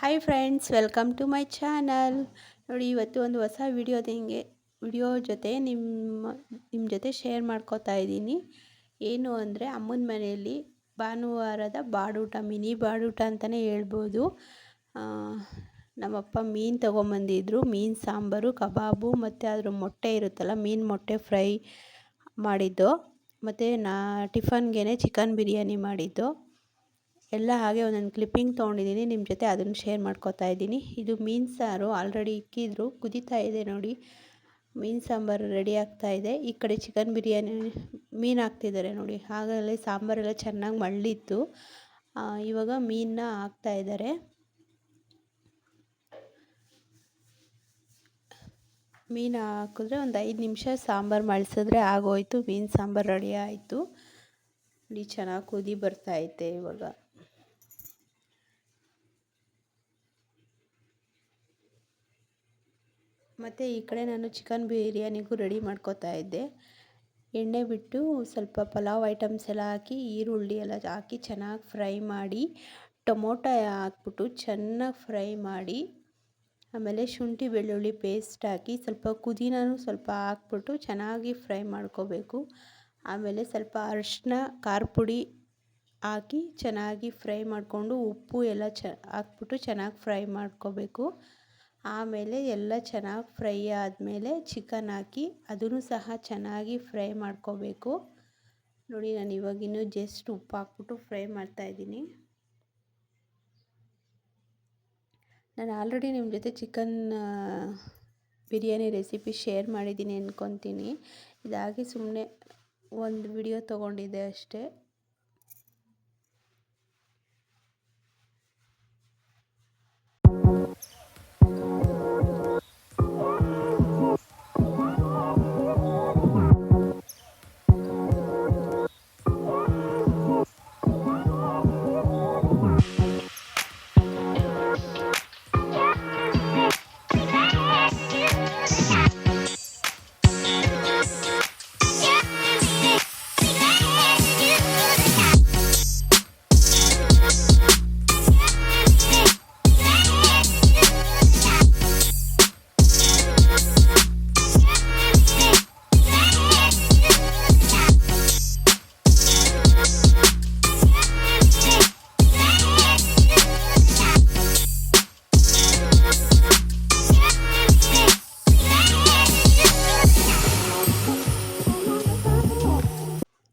Hi friends welcome to my channel ನೋಡಿ, ಇವತ್ತು ಒಂದು ಹೊಸ ವಿಡಿಯೋದಿಂಗೆ ವಿಡಿಯೋ ಜೊತೆ ನಿಮ್ಮ ನಿಮ್ಮ ಜೊತೆ ಶೇರ್ ಮಾಡ್ಕೋತಾ ಇದ್ದೀನಿ. ಏನು ಅಂದರೆ, ಅಮ್ಮನ ಮನೆಯಲ್ಲಿ ಭಾನುವಾರದ ಬಾಡೂಟ, ಮಿನಿ ಬಾಡೂಟ ಅಂತಲೇ ಹೇಳ್ಬೋದು. ನಮ್ಮಪ್ಪ ಮೀನು ತೊಗೊಂಬಂದಿದ್ರು. ಮೀನು ಸಾಂಬಾರು, ಕಬಾಬು, ಮತ್ತು ಅದ್ರ ಮೊಟ್ಟೆ ಇರುತ್ತಲ್ಲ, ಮೀನು ಮೊಟ್ಟೆ ಫ್ರೈ ಮಾಡಿದ್ದು. ಮತ್ತು ನಾ ಟಿಫನ್ಗೆ ಚಿಕನ್ ಬಿರಿಯಾನಿ ಮಾಡಿದ್ದು. ಎಲ್ಲ ಹಾಗೆ ಒಂದೊಂದು ಕ್ಲಿಪ್ಪಿಂಗ್ ತೊಗೊಂಡಿದ್ದೀನಿ. ನಿಮ್ಮ ಜೊತೆ ಅದನ್ನು ಶೇರ್ ಮಾಡ್ಕೋತಾ ಇದ್ದೀನಿ. ಇದು ಮೀನು ಸಾರು. ಆಲ್ರೆಡಿ ಇಕ್ಕಿದ್ರು. ಕುದೀತಾ ಇದೆ ನೋಡಿ. ಮೀನು ಸಾಂಬಾರು ರೆಡಿ ಆಗ್ತಾ ಇದೆ. ಈ ಕಡೆ ಚಿಕನ್ ಬಿರಿಯಾನಿ ಮೀನು ಹಾಕ್ತಿದ್ದಾರೆ ನೋಡಿ. ಹಾಗಲ್ಲಿ ಸಾಂಬಾರೆಲ್ಲ ಚೆನ್ನಾಗಿ ಮಳ್ಳಿತ್ತು ಇವಾಗ ಮೀನನ್ನ ಹಾಕ್ತಾ ಇದ್ದಾರೆ. ಮೀನು ಹಾಕಿದ್ರೆ ಒಂದು ಐದು ನಿಮಿಷ ಸಾಂಬಾರು ಮಳ್ಸಿದ್ರೆ ಆಗೋಯ್ತು. ಮೀನು ಸಾಂಬಾರು ರೆಡಿ ಆಯಿತು. ನೋಡಿ, ಚೆನ್ನಾಗಿ ಕುದಿ ಬರ್ತಾಯಿದೆ ಇವಾಗ. ಮತ್ತು ಈ ಕಡೆ ನಾನು ಚಿಕನ್ ಬಿರಿಯಾನಿಗೂ ರೆಡಿ ಮಾಡ್ಕೋತಾ ಇದ್ದೆ. ಎಣ್ಣೆ ಬಿಟ್ಟು ಸ್ವಲ್ಪ ಪಲಾವ್ ಐಟಮ್ಸ್ ಎಲ್ಲ ಹಾಕಿ, ಈರುಳ್ಳಿ ಎಲ್ಲ ಹಾಕಿ ಚೆನ್ನಾಗಿ ಫ್ರೈ ಮಾಡಿ, ಟೊಮೊಟೊ ಹಾಕ್ಬಿಟ್ಟು ಚೆನ್ನಾಗಿ ಫ್ರೈ ಮಾಡಿ, ಆಮೇಲೆ ಶುಂಠಿ ಬೆಳ್ಳುಳ್ಳಿ ಪೇಸ್ಟ್ ಹಾಕಿ ಸ್ವಲ್ಪ ಕುದಿನೂ ಸ್ವಲ್ಪ ಹಾಕ್ಬಿಟ್ಟು ಚೆನ್ನಾಗಿ ಫ್ರೈ ಮಾಡ್ಕೋಬೇಕು. ಆಮೇಲೆ ಸ್ವಲ್ಪ ಅರಿಶಿನ ಖಾರ ಪುಡಿ ಹಾಕಿ ಚೆನ್ನಾಗಿ ಫ್ರೈ ಮಾಡಿಕೊಂಡು ಉಪ್ಪು ಎಲ್ಲ ಚ ಹಾಕ್ಬಿಟ್ಟು ಚೆನ್ನಾಗಿ ಫ್ರೈ ಮಾಡ್ಕೋಬೇಕು. ಆಮೇಲೆ ಎಲ್ಲ ಚೆನ್ನಾಗಿ ಫ್ರೈ ಆದಮೇಲೆ ಚಿಕನ್ ಹಾಕಿ ಅದನ್ನು ಸಹ ಚೆನ್ನಾಗಿ ಫ್ರೈ ಮಾಡ್ಕೋಬೇಕು. ನೋಡಿ, ನಾನು ಇವಾಗಿನ್ನೂ ಜಸ್ಟ್ ಉಪ್ಪು ಹಾಕ್ಬಿಟ್ಟು ಫ್ರೈ ಮಾಡ್ತಾಯಿದ್ದೀನಿ ನಾನು ಆಲ್ರೆಡಿ ನಿಮ್ಮ ಜೊತೆ ಚಿಕನ್ ಬಿರಿಯಾನಿ ರೆಸಿಪಿ ಶೇರ್ ಮಾಡಿದ್ದೀನಿ ಅಂದ್ಕೊತೀನಿ ಇದಾಗಿ ಸುಮ್ಮನೆ ಒಂದು ವಿಡಿಯೋ ತೊಗೊಂಡಿದ್ದೆ ಅಷ್ಟೇ.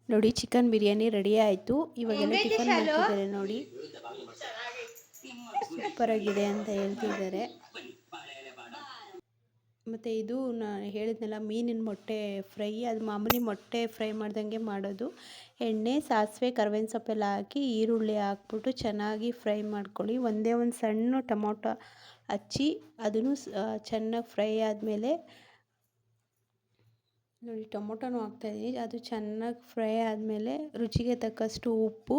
ನೋಡಿ ಚಿಕನ್ ಬಿರಿಯಾನಿ ರೆಡಿ ಆಯಿತು. ಇವಾಗೆಲ್ಲ ಟಿಫನ್ ಮಾಡ್ತಿದ್ದಾರೆ ನೋಡಿ. ಸೂಪರ್ ಆಗಿದೆ ಅಂತ ಹೇಳ್ತಿದ್ದಾರೆ. ಮತ್ತು ಇದು ನಾನು ಹೇಳಿದ್ನಲ್ಲ ಮೀನಿನ ಮೊಟ್ಟೆ ಫ್ರೈ ಅದು ಮಾಮೂಲಿ ಮೊಟ್ಟೆ ಫ್ರೈ ಮಾಡ್ದಂಗೆ ಮಾಡೋದು. ಎಣ್ಣೆ ಸಾಸಿವೆ ಕರ್ಬೇವಿನ ಸೊಪ್ಪೆಲ್ಲ ಹಾಕಿ ಈರುಳ್ಳಿ ಹಾಕ್ಬಿಟ್ಟು ಚೆನ್ನಾಗಿ ಫ್ರೈ ಮಾಡ್ಕೊಳ್ಳಿ. ಒಂದೇ ಒಂದು ಸಣ್ಣ ಟೊಮೊಟೊ ಹಚ್ಚಿ ಅದನ್ನು ಚೆನ್ನಾಗಿ ಫ್ರೈ ಆದಮೇಲೆ ನೋಡಿ ಟೊಮೊಟೊನೂ ಹಾಕ್ತಾಯಿದ್ದೀನಿ ಅದು ಚೆನ್ನಾಗಿ ಫ್ರೈ ಆದಮೇಲೆ ರುಚಿಗೆ ತಕ್ಕಷ್ಟು ಉಪ್ಪು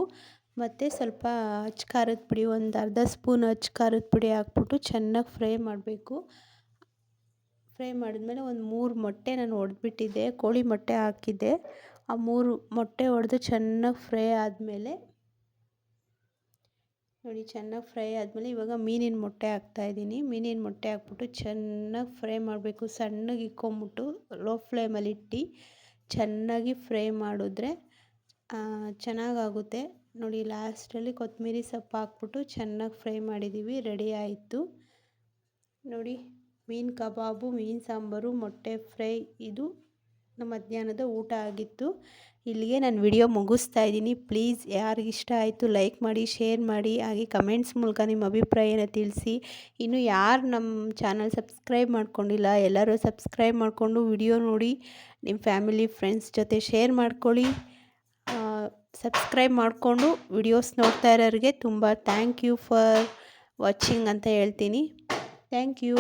ಮತ್ತು ಸ್ವಲ್ಪ ಅಚ್ಚ ಖಾರದ ಪುಡಿ, ಒಂದು ಅರ್ಧ ಸ್ಪೂನ್ ಅಚ್ಚ ಖಾರದ ಪುಡಿ ಹಾಕ್ಬಿಟ್ಟು ಚೆನ್ನಾಗಿ ಫ್ರೈ ಮಾಡಬೇಕು. ಫ್ರೈ ಮಾಡಿದ್ಮೇಲೆ ಒಂದು ಮೂರು ಮೊಟ್ಟೆ ನಾನು ಒಡೆದ್ಬಿಟ್ಟಿದ್ದೆ, ಕೋಳಿ ಮೊಟ್ಟೆ ಹಾಕಿದ್ದೆ. ಆ ಮೂರು ಮೊಟ್ಟೆ ಒಡೆದು ಚೆನ್ನಾಗಿ ಫ್ರೈ ಆದಮೇಲೆ ನೋಡಿ, ಚೆನ್ನಾಗಿ ಫ್ರೈ ಆದಮೇಲೆ ಇವಾಗ ಮೀನಿನ ಮೊಟ್ಟೆ ಹಾಕ್ತಾಯಿದ್ದೀನಿ ಮೀನಿನ ಮೊಟ್ಟೆ ಹಾಕ್ಬಿಟ್ಟು ಚೆನ್ನಾಗಿ ಫ್ರೈ ಮಾಡಬೇಕು. ಸಣ್ಣಗೆ ಇಕ್ಕೊಂಬಿಟ್ಟು ಲೋ ಫ್ಲೇಮಲ್ಲಿ ಇಟ್ಟು ಚೆನ್ನಾಗಿ ಫ್ರೈ ಮಾಡಿದ್ರೆ ಚೆನ್ನಾಗಾಗುತ್ತೆ. ನೋಡಿ ಲಾಸ್ಟಲ್ಲಿ ಕೊತ್ತಂಬರಿ ಸೊಪ್ಪು ಹಾಕ್ಬಿಟ್ಟು ಚೆನ್ನಾಗಿ ಫ್ರೈ ಮಾಡಿದ್ದೀವಿ ರೆಡಿ ಆಯಿತು. ನೋಡಿ, ಮೀನು ಕಬಾಬು, ಮೀನು ಸಾಂಬಾರು, ಮೊಟ್ಟೆ ಫ್ರೈ, ಇದು ನಮ್ಮ ಮಧ್ಯಾಹ್ನದ ಊಟ ಆಗಿತ್ತು. ಇಲ್ಲಿಗೆ ನಾನು ವಿಡಿಯೋ ಮುಗಿಸ್ತಾ ಇದ್ದೀನಿ. ಪ್ಲೀಸ್ ಯಾರಿಗಿಷ್ಟ ಆಯಿತು ಲೈಕ್ ಮಾಡಿ, ಶೇರ್ ಮಾಡಿ, ಹಾಗೆ ಕಮೆಂಟ್ಸ್ ಮೂಲಕ ನಿಮ್ಮ ಅಭಿಪ್ರಾಯನ ತಿಳಿಸಿ. ಇನ್ನು ಯಾರು ನಮ್ಮ ಚಾನಲ್ ಸಬ್ಸ್ಕ್ರೈಬ್ ಮಾಡ್ಕೊಂಡಿಲ್ಲ, ಎಲ್ಲರೂ ಸಬ್ಸ್ಕ್ರೈಬ್ ಮಾಡಿಕೊಂಡು ವಿಡಿಯೋ ನೋಡಿ, ನಿಮ್ಮ ಫ್ಯಾಮಿಲಿ, ಫ್ರೆಂಡ್ಸ್ ಜೊತೆ ಶೇರ್ ಮಾಡ್ಕೊಳ್ಳಿ. ಸಬ್ಸ್ಕ್ರೈಬ್ ಮಾಡಿಕೊಂಡು ವಿಡಿಯೋಸ್ ನೋಡ್ತಾ ಇರೋರಿಗೆ ತುಂಬ ಥ್ಯಾಂಕ್ ಯು ಫಾರ್ ವಾಚಿಂಗ್ ಅಂತ ಹೇಳ್ತೀನಿ. Thank you.